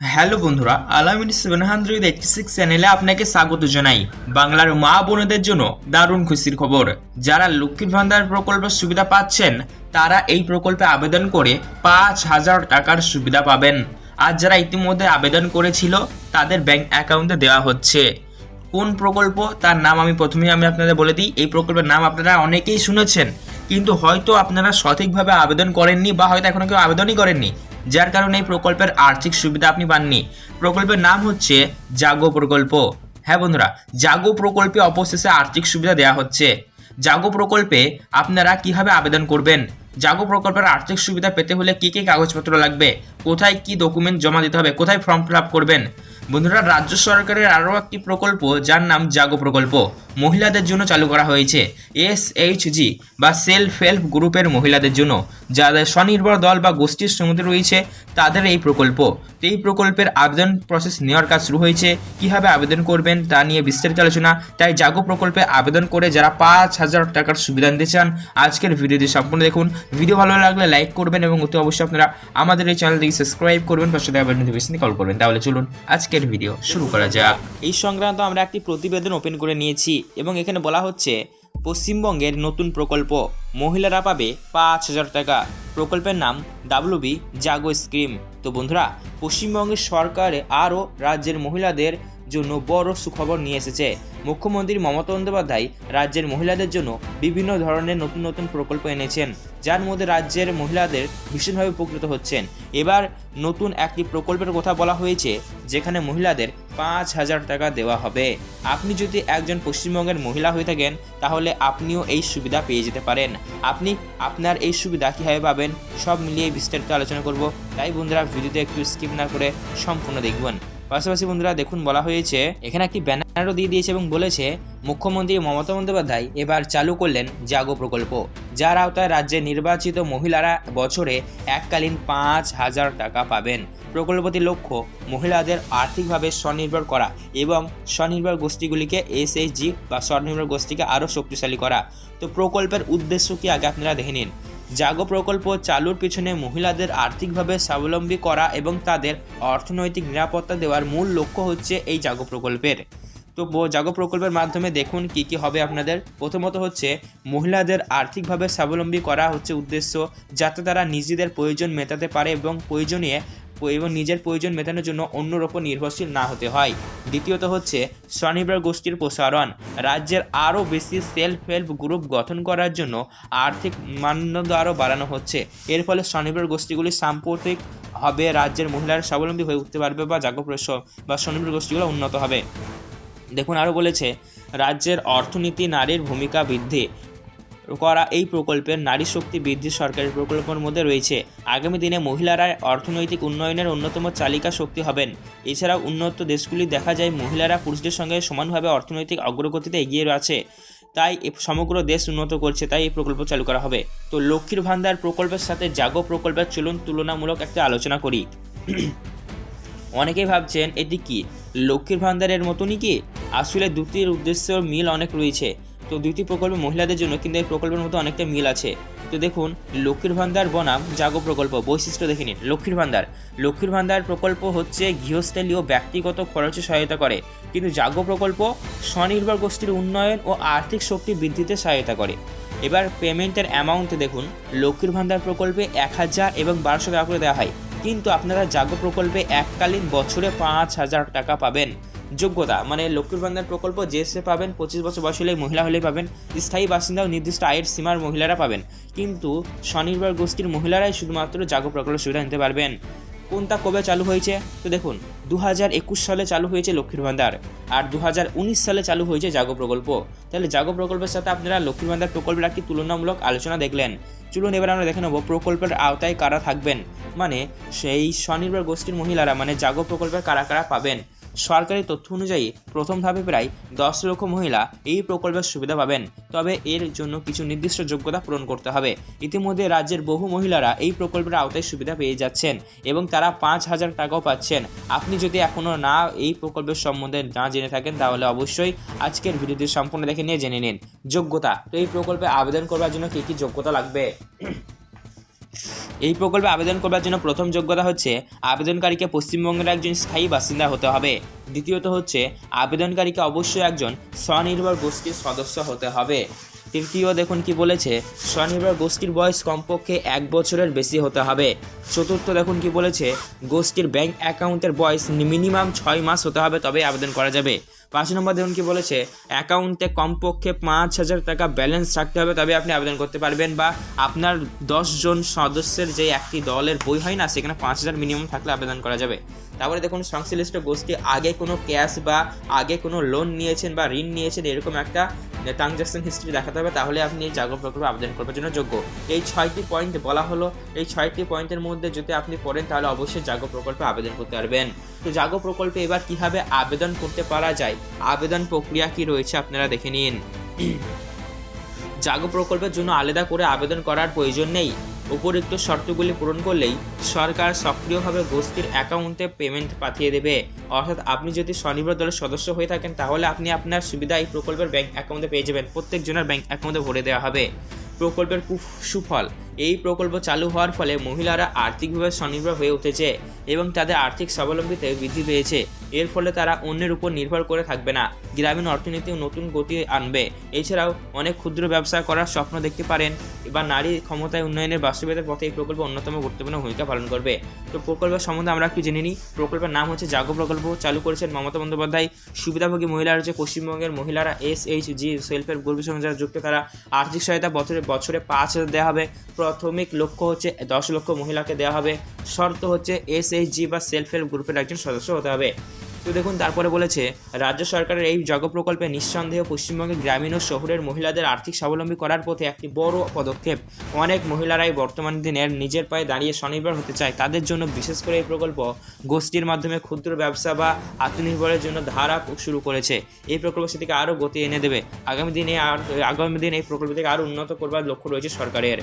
Hello বন্ধুরা, আলামিন seven hundred eighty six চ্যানেলে আপনাকে স্বাগত জানাই। বাংলার মা বোনেদের জন্য দারুণ খুশির খবর। যারা লক্ষ্মীর ভান্ডার প্রকল্পের সুবিধা পাচ্ছেন, তারা এই প্রকল্পে আবেদন করে পাঁচ হাজার টাকার সুবিধা পাবেন। আর যারা ইতিমধ্যে আবেদন করেছিল, তাদের ব্যাংক অ্যাকাউন্টে দেওয়া হচ্ছে। কোন প্রকল্প, তার নাম আমি প্রথমেই আমি আপনাদের বলে দিই। এই প্রকল্পের নাম আপনারা অনেকেই শুনেছেন, কিন্তু হয়তো আপনারা সঠিকভাবে আবেদন করেননি বা হয়তো এখনও কেউ আবেদনই করেননি। যার কারণে এই প্রকল্পের আর্থিক সুবিধা আপনি পাননি। প্রকল্পের নাম হচ্ছে জাগো প্রকল্প। হ্যাঁ বন্ধুরা, জাগো প্রকল্পে অবশেষে আর্থিক সুবিধা দেওয়া হচ্ছে। জাগো প্রকল্পে আপনারা কীভাবে আবেদন করবেন? জাগো প্রকল্পের আর্থিক সুবিধা পেতে হলে কি কি কাগজপত্র লাগবে? কোথায় কি ডকুমেন্ট জমা দিতে হবে? কোথায় ফর্ম ফিল করবেন? বন্ধুরা, রাজ্য সরকারের আরও একটি প্রকল্প, যার নাম জাগো প্রকল্প। মহিলাদের জন্য চালু করা হয়েছে এস এইচ জি বা সেলফ হেল্প গ্রুপের মহিলাদের জন্য। যাদের স্বনির্ভর দল বা গোষ্ঠীর সমিতি রয়েছে, তাদের এই প্রকল্প। এই প্রকল্পের আবেদন প্রসেস নেওয়ার কাজ শুরু হয়েছে। কীভাবে আবেদন করবেন তা নিয়ে বিস্তারিত আলোচনা। তাই জাগো প্রকল্পে আবেদন করে যারা পাঁচ হাজার টাকার সুবিধা নিতে চান, আজকের ভিডিওটি সম্পূর্ণ দেখুন। ভিডিও ভালো লাগলে লাইক করবেন এবং অতি অবশ্যই আপনারা আমাদের এই চ্যানেলটিকে সাবস্ক্রাইব করবেন, পাশে থাকা নোটিফিকেশন কল করবেন। তাহলে চলুন আজকের ভিডিও শুরু করা যাক। এই সংক্রান্ত আমরা একটি প্রতিবেদন ওপেন করে নিয়েছি এবং এখানে বলা হচ্ছে, পশ্চিমবঙ্গের নতুন প্রকল্প, মহিলারা পাবে পাঁচ হাজার টাকা। প্রকল্পের নাম ডাব্লুবি জাগো স্কিম তো বন্ধুরা, পশ্চিমবঙ্গের সরকার আরও রাজ্যের মহিলাদের জন্য বড় সুখবর নিয়ে এসেছে। মুখ্যমন্ত্রী মমতা বন্দ্যোপাধ্যায় রাজ্যের মহিলাদের জন্য বিভিন্ন ধরনের নতুন নতুন প্রকল্প এনেছেন, যার মধ্যে রাজ্যের মহিলাদের ভীষণভাবে উপকৃত হচ্ছেন। এবার নতুন একটি প্রকল্পের কথা বলা হয়েছে, যেখানে মহিলাদের পাঁচ হাজার টাকা দেওয়া হবে। আপনি যদি একজন পশ্চিমবঙ্গের মহিলা হয়ে থাকেন, তাহলে আপনিও এই সুবিধা পেয়ে যেতে পারেন। আপনি আপনার এই সুবিধা কীভাবে পাবেন, সব মিলিয়ে বিস্তারিত আলোচনা করব। তাই বন্ধুরা, ভিডিওতে একটু স্কিপ না করে সম্পূর্ণ দেখবেন। পাশাপাশি বন্ধুরা দেখুন, বলা হয়েছে, এখানে একটি ব্যানারও দিয়ে দিয়েছে এবং বলেছে, মুখ্যমন্ত্রী মমতা বন্দ্যোপাধ্যায় এবার চালু করলেন জাগো প্রকল্প, যার আওতায় রাজ্যে নির্বাচিত মহিলারা বছরে এককালীন পাঁচ হাজার টাকা পাবেন। প্রকল্পটির লক্ষ্য মহিলাদের আর্থিকভাবে স্বনির্ভর করা এবং স্বনির্ভর গোষ্ঠীগুলিকে এসএইচজি বা স্বনির্ভর গোষ্ঠীকে আরও শক্তিশালী করা। তো প্রকল্পের উদ্দেশ্য কি? আগে আপনারা দেখে নিন। জাগো প্রকল্প চালুর পিছনে মহিলাদের আর্থিকভাবে স্বাবলম্বী করা এবং তাদের অর্থনৈতিক নিরাপত্তা দেওয়ার মূল লক্ষ্য হচ্ছে এই জাগো প্রকল্পের। তো জাগো প্রকল্পের মাধ্যমে দেখুন কি কি হবে আপনাদের। প্রথমত হচ্ছে, মহিলাদের আর্থিকভাবে স্বাবলম্বী করা হচ্ছে উদ্দেশ্য যাতে তারা নিজেদের প্রয়োজন মেটাতে পারে এবং প্রয়োজনীয় এবং নিজের প্রয়োজন মেটানোর জন্য অন্যর ওপর নির্ভরশীল না হতে হয়। দ্বিতীয়ত হচ্ছে, স্বনির্ভর গোষ্ঠীর প্রসারণ। রাজ্যের আরও বেশি সেলফ হেল্প গ্রুপ গঠন করার জন্য আর্থিক মানদণ্ড আরও বাড়ানো হচ্ছে। এর ফলে স্বনির্ভর গোষ্ঠীগুলি সাম্প্রতিক হবে রাজ্যের মহিলারা স্বাবলম্বী হয়ে উঠতে পারবে বা জাগপ্রস বা স্বনির্ভর গোষ্ঠীগুলো উন্নত হবে। দেখুন, আরও বলেছে, রাজ্যের অর্থনীতি নারীর ভূমিকা বৃদ্ধি। করা এই প্রকল্পের নারী শক্তি বৃদ্ধি সরকারের প্রকল্পের মধ্যে রয়েছে। আগামী দিনে মহিলারা অর্থনৈতিক উন্নয়নের অন্যতম চালিকা শক্তি হবেন। এছাড়াও উন্নত দেশগুলি দেখা যায় মহিলারা পুরুষদের সঙ্গে সমানভাবে অর্থনৈতিক অগ্রগতিতে এগিয়ে আছে তাই সমগ্র দেশ উন্নত করছে, তাই এই প্রকল্প চালু করা হবে। তো লক্ষ্মীর ভান্ডার প্রকল্পের সাথে জাগো প্রকল্পের চলুন তুলনামূলক একটা আলোচনা করি। অনেকেই ভাবছেন এটি কি? লক্ষ্মীর ভান্ডারের মতনই কি? আসলে দুটির উদ্দেশ্য মিল অনেক রয়েছে। তো দুটি প্রকল্প মহিলাদের জন্য কিন্তু এই প্রকল্পের মধ্যে অনেকটা মিল আছে। তো দেখুন, লক্ষ্মীর ভান্ডার, বনাম, জাগো প্রকল্প, বৈশিষ্ট্য দেখে নিন। লক্ষ্মীর ভান্ডার। লক্ষ্মীর ভান্ডার প্রকল্প হচ্ছে গৃহস্থালী ও ব্যক্তিগত খরচে সহায়তা করে। কিন্তু জাগো প্রকল্প স্বনির্ভর গোষ্ঠীর উন্নয়ন ও আর্থিক শক্তি বৃদ্ধিতে সহায়তা করে। এবার পেমেন্টের অ্যামাউন্ট দেখুন। লক্ষ্মীর ভান্ডার প্রকল্পে এক হাজার এবং বারোশো টাকা করে দেওয়া হয়। কিন্তু আপনারা জাগো প্রকল্পে এককালীন বছরে পাঁচ হাজার টাকা পাবেন। যোগ্যতা মানে লক্ষ্মীর ভান্ডার প্রকল্প যে সে পাবেন, পঁচিশ বছর বয়স হলে মহিলা হলেই পাবেন, স্থায়ী বাসিন্দা ও নির্দিষ্ট আয়ের সীমার মহিলারা পাবেন। কিন্তু স্বনির্ভর গোষ্ঠীর মহিলারাই শুধুমাত্র জাগো প্রকল্পের সুবিধা নিতে পারবেন। কোনটা কবে চালু হয়েছে? তো দেখুন দু হাজার একুশ সালে চালু হয়েছে লক্ষ্মীর ভান্ডার, আর দু হাজার উনিশ সালে চালু হয়েছে জাগো প্রকল্প। তাহলে জাগো প্রকল্পের সাথে আপনারা লক্ষ্মীর ভান্ডার প্রকল্পের একটি তুলনামূলক আলোচনা দেখলেন। চলুন, এবার আমরা দেখে নেব প্রকল্পের আওতায় কারা থাকবেন। মানে সেই স্বনির্ভর গোষ্ঠীর মহিলারা মানে জাগো প্রকল্পের কারা কারা পাবেন? সরকারি তথ্য অনুযায়ী প্রথম ধাপে প্রায় দশ লক্ষ মহিলা এই প্রকল্পের সুবিধা পাবেন। তবে এর জন্য কিছু নির্দিষ্ট যোগ্যতা পূরণ করতে হবে। ইতিমধ্যে রাজ্যের বহু মহিলারা এই প্রকল্পের আওতায় সুবিধা পেয়ে যাচ্ছেন এবং তারা পাঁচ হাজার টাকাও পাচ্ছেন। আপনি যদি এখনও না এই প্রকল্পের সম্বন্ধে না জেনে থাকেন, তাহলে অবশ্যই আজকের ভিডিওটি সম্পূর্ণ দেখে নিয়ে জেনে নিন। যোগ্যতা, তো এই প্রকল্পে আবেদন করবার জন্য কী কী যোগ্যতা লাগবে? এই প্রকল্পে আবেদন করবার জন্য প্রথম যোগ্যতা হচ্ছে আবেদনকারীকে পশ্চিমবঙ্গের একজন স্থায়ী বাসিন্দা হতে হবে। দ্বিতীয়ত হচ্ছে, আবেদনকারীকে অবশ্যই একজন স্বনির্ভর গোষ্ঠীর সদস্য হতে হবে। তৃতীয় দেখুন কি বলেছে, স্বনির্ভর গোষ্ঠীর বয়স কমপক্ষে এক বছরের বেশি হতে হবে। চতুর্থ দেখুন কি বলেছে, গোষ্ঠীর ব্যাংক অ্যাকাউন্টের বয়স মিনিমাম ছয় মাস হতে হবে, তবে আবেদন করা যাবে। পাঁচ নম্বর দেখুন কি বলেছে, অ্যাকাউন্টে কমপক্ষে পাঁচ হাজার টাকা ব্যালেন্স থাকতে হবে, তবে আপনি আবেদন করতে পারবেন বা আপনার জন সদস্যের যে একটি দলের বই হয় না, সেখানে পাঁচ হাজার মিনিমাম থাকলে আবেদন করা যাবে। তারপরে দেখুন সংশ্লিষ্ট গোষ্ঠী আগে কোনো ক্যাশ বা আগে কোনো লোন নিয়েছেন বা ঋণ নিয়েছেন, এরকম একটা ট্রানজ্যাকশন হিস্ট্রি দেখাতে হবে, তাহলে আপনি এই জাগরণ প্রকল্পে আবেদন করার জন্য যোগ্য। এই ছয়টি পয়েন্ট বলা হলো, এই ছয়টি পয়েন্টের মধ্যে যদি আপনি পড়েন, তাহলে অবশ্যই জাগো প্রকল্পে আবেদন করতে পারবেন। তো জাগো প্রকল্পে এবার কীভাবে আবেদন করতে পারা যায়, আবেদন প্রক্রিয়া কি রয়েছে আপনারা দেখে নিন। জাগো প্রকল্পের জন্য আলাদা করে আবেদন করার প্রয়োজন নেই। উপরিক্ত শর্তগুলি পূরণ করলেই সরকার সক্রিয়ভাবে গোষ্ঠীর অ্যাকাউন্টে পেমেন্ট পাঠিয়ে দেবে। অর্থাৎ আপনি যদি স্বনির্ভর দলের সদস্য হয়ে থাকেন, তাহলে আপনি আপনার সুবিধা এই প্রকল্পের ব্যাঙ্ক অ্যাকাউন্টে পেয়ে যাবেন। প্রত্যেকজনের ব্যাঙ্ক অ্যাকাউন্টে ভরে দেওয়া হবে। প্রকল্পের সুফল এই প্রকল্প চালু হওয়ার ফলে মহিলারা আর্থিকভাবে স্বনির্ভর হয়ে উঠেছে এবং তাদের আর্থিক স্বাবলম্বিতে বৃদ্ধি পেয়েছে। এর ফলে তারা অন্যের উপর নির্ভর করে থাকবে না। গ্রামীণ অর্থনীতি নতুন গতি আনবে। এছাড়াও অনেক ক্ষুদ্র ব্যবসা করার স্বপ্ন দেখতে পারেন বা নারী ক্ষমতায় উন্নয়নের বাস্তবায়নের পথে এই প্রকল্প অন্যতম গুরুত্বপূর্ণ ভূমিকা পালন করবে। তো প্রকল্পের সম্বন্ধে আমরা একটু জেনে নিই। প্রকল্পের নাম হচ্ছে জাগো প্রকল্প। চালু করেছেন মমতা বন্দ্যোপাধ্যায়। সুবিধাভোগী মহিলারা হচ্ছে পশ্চিমবঙ্গের মহিলারা S H G self help গ্রুপের সঙ্গে যারা যুক্ত, তারা আর্থিক সহায়তা বছরে বছরে পাঁচ হাজার দেওয়া হবে। প্রাথমিক লক্ষ্য হচ্ছে দশ লক্ষ মহিলাকে দেওয়া হবে। শর্ত হচ্ছে এস এইচ বা সেলফ হেল্প গ্রুপের একজন সদস্য হতে হবে। তো দেখুন, তারপরে বলেছে, রাজ্য সরকারের এই জগ প্রকল্পে নিঃসন্দেহে পশ্চিমবঙ্গের গ্রামীণ ও শহরের মহিলাদের আর্থিক স্বাবলম্বী করার পথে একটি বড় পদক্ষেপ। অনেক মহিলারাই বর্তমান দিনের নিজের পায়ে দাঁড়িয়ে স্বনির্ভর হতে চায়। তাদের জন্য বিশেষ করে এই প্রকল্প গোষ্ঠীর মাধ্যমে ক্ষুদ্র ব্যবসা বা আত্মনির্ভরের জন্য ধারা শুরু করেছে। এই প্রকল্প সেটিকে আরও গতি এনে দেবে। আগামী দিনে আর, আগামী দিনে এই প্রকল্পটিকে আরও উন্নত করবার লক্ষ্য রয়েছে সরকারের।